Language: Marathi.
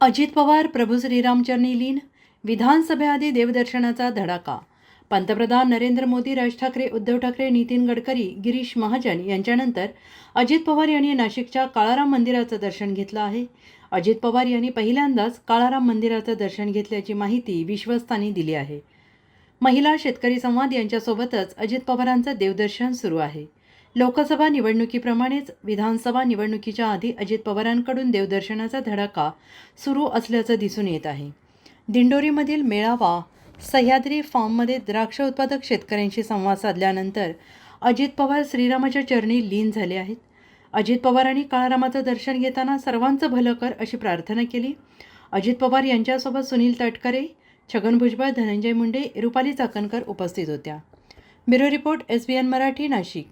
अजित पवार प्रभू श्रीरामचरणी लीन विधानसभेआधी देवदर्शनाचा धडाका. पंतप्रधान नरेंद्र मोदी राज ठाकरे उद्धव ठाकरे नितीन गडकरी गिरीश महाजन यांच्यानंतर अजित पवार यांनी नाशिकच्या काळाराम मंदिराचं दर्शन घेतलं आहे. अजित पवार यांनी पहिल्यांदाच काळाराम मंदिराचं दर्शन घेतल्याची माहिती विश्वस्तांनी दिली आहे. महिला शेतकरी संवाद यांच्यासोबतच अजित पवारांचं देवदर्शन सुरू आहे. लोकसभा निवडणुकीप्रमाणेच विधानसभा निवडणुकीच्या आधी अजित पवारांकडून देवदर्शनाचा धडाका सुरू असल्याचं दिसून येत आहे. दिंडोरीमधील मेळावा सह्याद्री फार्ममध्ये द्राक्ष उत्पादक शेतकऱ्यांशी संवाद साधल्यानंतर अजित पवार श्रीरामाच्या चरणी लीन झाले आहेत. अजित पवारांनी काळारामाचं दर्शन घेताना सर्वांचं भलं कर अशी प्रार्थना केली. अजित पवार यांच्यासोबत सुनील तटकरे छगन भुजबळ धनंजय मुंडे रुपाली चाकणकर उपस्थित होत्या. Bureau report S B N Marathi Nashik.